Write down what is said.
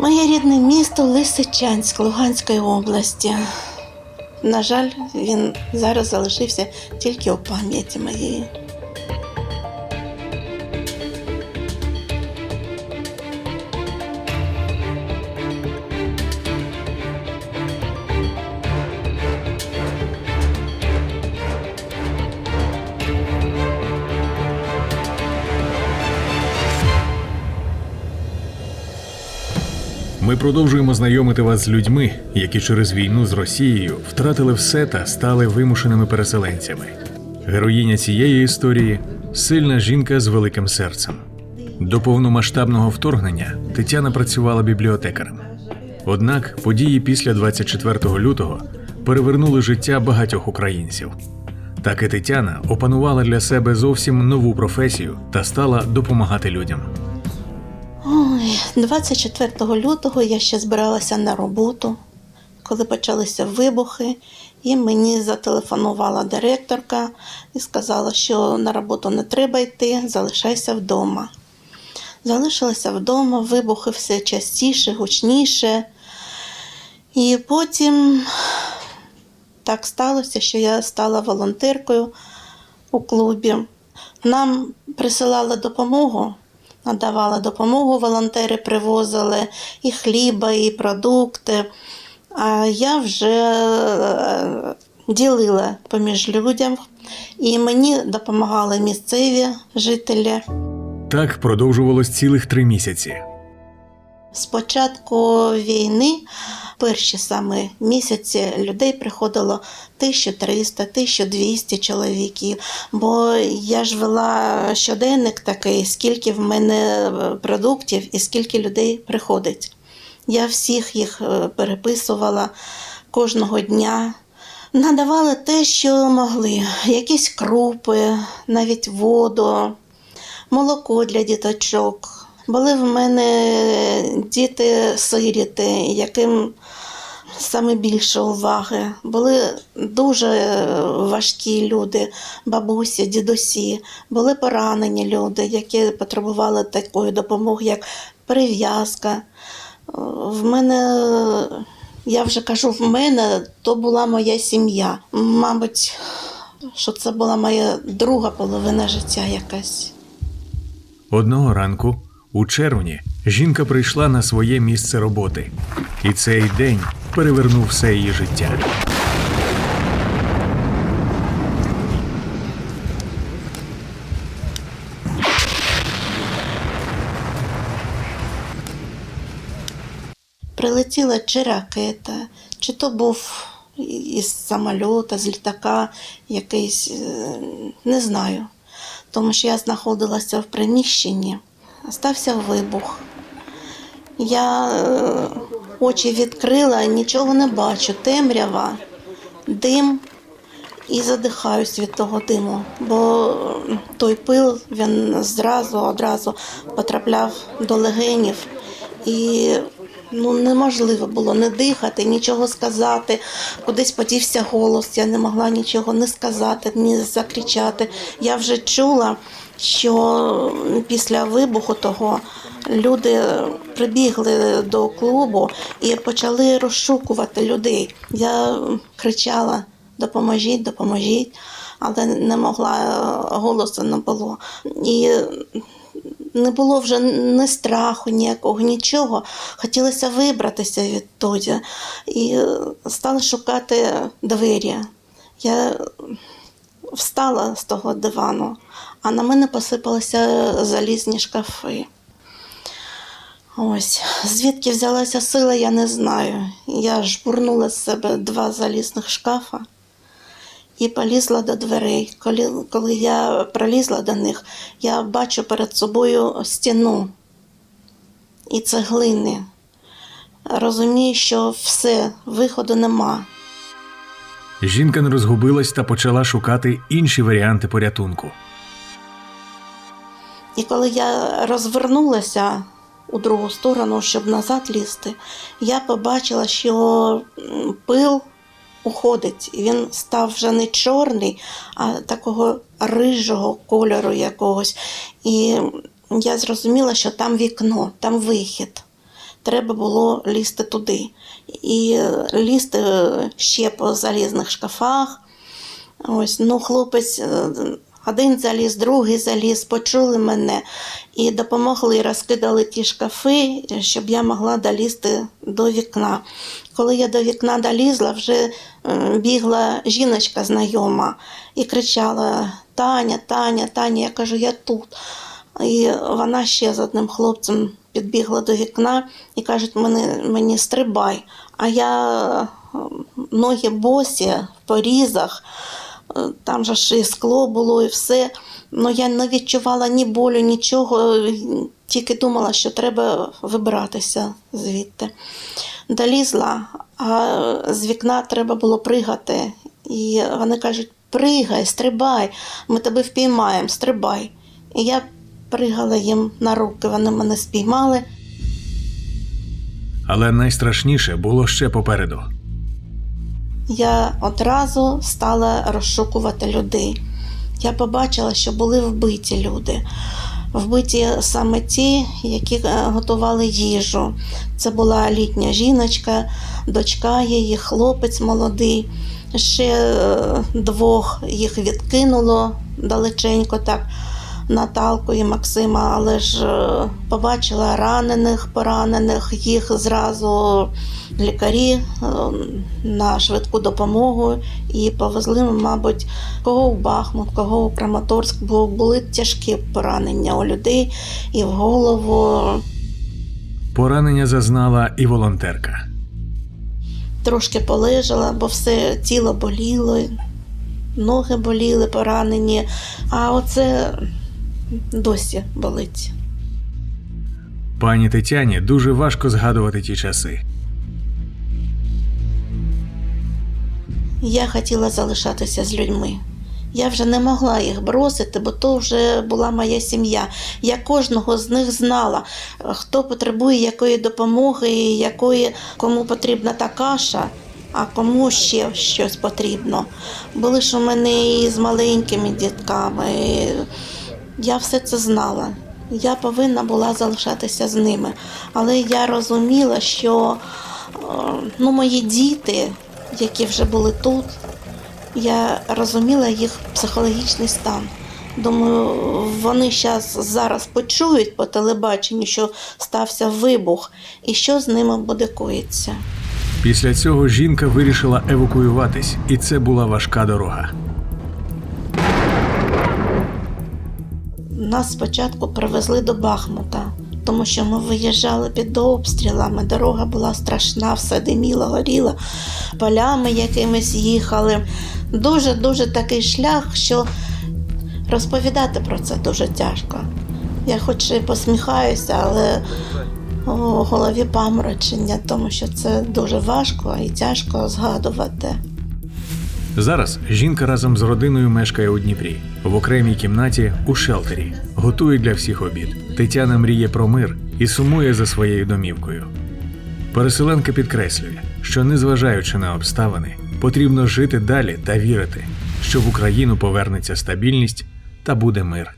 Моє рідне місто Лисичанськ Луганської області. На жаль, він зараз залишився тільки у пам'яті моєї. Ми продовжуємо знайомити вас з людьми, які через війну з Росією втратили все та стали вимушеними переселенцями. Героїня цієї історії сильна жінка з великим серцем. До повномасштабного вторгнення Тетяна працювала бібліотекарем. Однак події після 24 лютого перевернули життя багатьох українців. Так і Тетяна опанувала для себе зовсім нову професію та стала допомагати людям. Ой, 24 лютого я ще збиралася на роботу, коли почалися вибухи, і мені зателефонувала директорка і сказала, що на роботу не треба йти, залишайся вдома. Залишилася вдома, вибухи все частіше, гучніше. І потім так сталося, що я стала волонтеркою у клубі. Нам присилали допомогу, надавали допомогу, волонтери привозили і хліба, і продукти. А я вже е, ділила поміж людям, і мені допомагали місцеві жителі. Так продовжувалось цілих три місяці. З початку війни, перші саме місяці, людей приходило 1300-1200 чоловіків. Бо я ж вела щоденник такий, скільки в мене продуктів і скільки людей приходить. Я всіх їх е, переписувала кожного дня. Надавали те, що могли: якісь крупи, навіть воду, молоко для діточок. Були в мене діти-сиріти, яким саме більше уваги. Були дуже важкі люди, бабусі, дідусі, були поранені люди, які потребували такої допомоги, як перев'язка. В мене, я вже кажу, в мене то була моя сім'я. Мабуть, що це була моя друга половина життя якась. Одного ранку, у червні, жінка прийшла на своє місце роботи, і цей день перевернув все її життя. Прилетіла чи ракета, чи то був із самольота, з літака якийсь, е, не знаю. Тому що я знаходилася в приміщенні, стався вибух. Я е, очі відкрила, нічого не бачу, темрява, дим і задихаюсь від того диму, бо той пил він зразу одразу потрапляв до легенів. І ну, неможливо було не дихати, нічого сказати. Кудись подівся голос, я не могла нічого не сказати, ні закричати. Я вже чула, що після вибуху того люди прибігли до клубу і почали розшукувати людей. Я кричала: допоможіть, допоможіть, але не могла, голосу не було. І не було вже ні страху, ніякого, нічого. Хотілося вибратися відтоді. І е, стала шукати двері. Я встала з того дивану, а на мене посипалися залізні шкафи. Ось, звідки взялася сила, я не знаю. Я жбурнула з себе два залізних шкафа і полізла до дверей. Коли, коли я пролізла до них, я бачу перед собою стіну і цеглини. Розумію, що все, виходу нема. Жінка не розгубилась та почала шукати інші варіанти порятунку. І коли я розвернулася у другу сторону, щоб назад лізти, я побачила, що пил уходить. Він став вже не чорний, а такого рижого кольору якогось. І я зрозуміла, що там вікно, там вихід. Треба було лізти туди. І е, лізти е, ще по залізних шкафах. Ось, ну, хлопець е, один заліз, другий заліз, почули мене і допомогли, розкидали ті шкафи, щоб я могла долізти до вікна. Коли я до вікна долізла, вже бігла жіночка знайома і кричала: Таня, Таня, Таня, я кажу, я тут. І вона ще з одним хлопцем підбігла до вікна і кажуть, мені, мені стрибай. А я е, ноги босі в порізах, е, там же ж і скло було, і все. Ну я не відчувала ні болю, нічого, тільки думала, що треба вибиратися звідти. Долізла, а з вікна треба було пригати. І вони кажуть: пригай, стрибай, ми тебе впіймаємо, стрибай. І я пригала їм на руки, вони мене спіймали. Але найстрашніше було ще попереду. Я одразу стала розшукувати людей. Я побачила, що були вбиті люди. Вбиті саме ті, які е, готували їжу. Це була літня жіночка, дочка її, хлопець молодий. Ще е, двох їх відкинуло далеченько так. Наталку і Максима, але ж е, побачила ранених, поранених, їх зразу лікарі е, на швидку допомогу і повезли, мабуть, кого в Бахмут, кого у Краматорськ, бо були тяжкі поранення у людей і в голову. Поранення зазнала і волонтерка. Трошки полежала, бо все тіло боліло, ноги боліли, поранені, а оце досі болить. Пані Тетяні дуже важко згадувати ті часи. Я хотіла залишатися з людьми. Я вже не могла їх бросити, бо то вже була моя сім'я. Я кожного з них знала, хто потребує якої допомоги, якої кому потрібна та каша, а кому ще щось потрібно. Були ж у мене і з маленькими дітками. і Я все це знала. Я повинна була залишатися з ними. Але я розуміла, що е, ну, мої діти, які вже були тут, я розуміла їх психологічний стан. Думаю, вони щас, зараз почують по телебаченню, що стався вибух, і що з ними буде коїться. Після цього жінка вирішила евакуюватись, і це була важка дорога. Нас спочатку привезли до Бахмута, тому що ми виїжджали під обстрілами. Дорога була страшна, все диміло, горіло, полями якимись їхали. Дуже-дуже такий шлях, що розповідати про це дуже тяжко. Я хоч і посміхаюся, але у голові паморочення, тому що це дуже важко і тяжко згадувати. Зараз жінка разом з родиною мешкає у Дніпрі в окремій кімнаті у шелтері, готує для всіх обід. Тетяна мріє про мир і сумує за своєю домівкою. Переселенка підкреслює, що незважаючи на обставини, потрібно жити далі та вірити, що в Україну повернеться стабільність та буде мир.